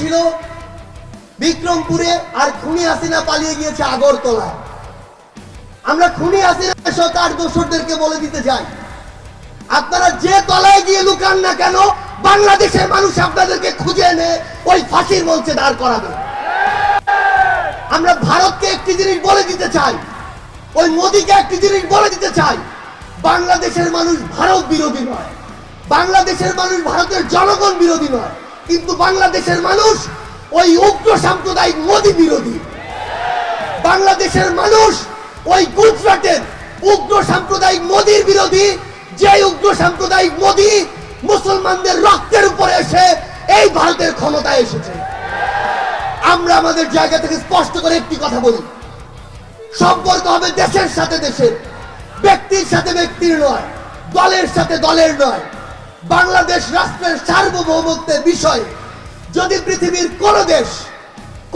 ছিল বিক্রমপুরে আর খুনি হাসিনা পালিয়ে গিয়েছে আগরতলায়। আমরা খুনি হাসিনা সহ তার দোসরদেরকে বলে দিতে চাই। আপনারা যে তলায় গিয়ে লুকান না কেন, বাংলাদেশের মানুষ আপনাদেরকে খুঁজে এনে ওই ফাঁসির মঞ্চে দাঁড় করাবে। আমরা ভারতকে একটি জিনিস বলে দিতে চাই, ওই মোদীকে একটি জিনিস বলে দিতে চাই, বাংলাদেশের মানুষ ভারত বিরোধী নয়। বাংলাদেশের মানুষ ভারতের জনগণ বিরোধী নয়, কিন্তু বাংলাদেশের মানুষ ওই উগ্র সাম্প্রদায়িক মোদী বিরোধী। বাংলাদেশের মানুষ ওই গুজরাটের উগ্র সাম্প্রদায়িক মোদীর বিরোধী যে উগ্র সাম্প্রদায়িক মোদী মুসলমানদের রক্তের উপরে এসে এই ভারতের ক্ষমতায় এসেছে। আমরা আমাদের জায়গা থেকে স্পষ্ট করে একটি কথা বলি। সম্পর্ক হবে দেশের সাথে দেশের, ব্যক্তির সাথে ব্যক্তির নয়, দলের সাথে দলের নয়। বাংলাদেশ রাষ্ট্রের সার্বভৌমত্বের বিষয়ে। যদি পৃথিবীর কোন দেশ,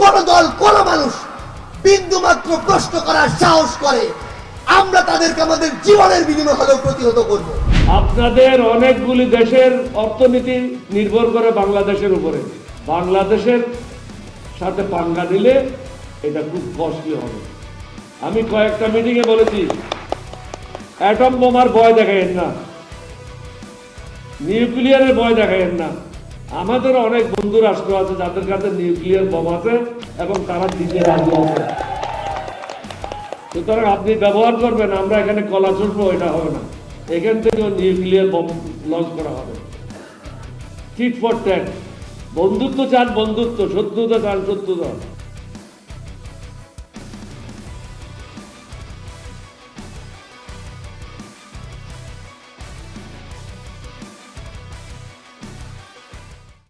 কোন দল, কোন মানুষ বিন্দু মাত্র প্রশ্ন করার সাহস করে, আমরা তাদেরকে আমাদের জীবনের বিনিময় হলেও প্রতিহত করব। আপনাদের অনেকগুলি দেশের অর্থনীতি নির্ভর করে বাংলাদেশের উপরে। বাংলাদেশের সাথে পাঙ্গা দিলে এটা খুব কষ্টলি হবে। আমি কয়েকটা মিটিংয়ে বলেছি, অ্যাটম বোমার ভয় দেখাইন না। নিউক্লিয়ারের ভয় দেখাইন না। আমাদের অনেক বন্ধু রাষ্ট্র আছে, যাদের কাছে নিউক্লিয়ার বোম আছে, এবং তারা দিতে রাজি আছে। সুতরাং আপনি ব্যবহার করবেন, আমরা এখানে কলা চুষবো এটা হবে না। এখান থেকেও নিউক্লিয়ার বম লঞ্চ করা হবে। টিট ফর ট্যাট বন্ধুত্ব চান বন্ধুত্ব, শত্রুতা চান শত্রুতা।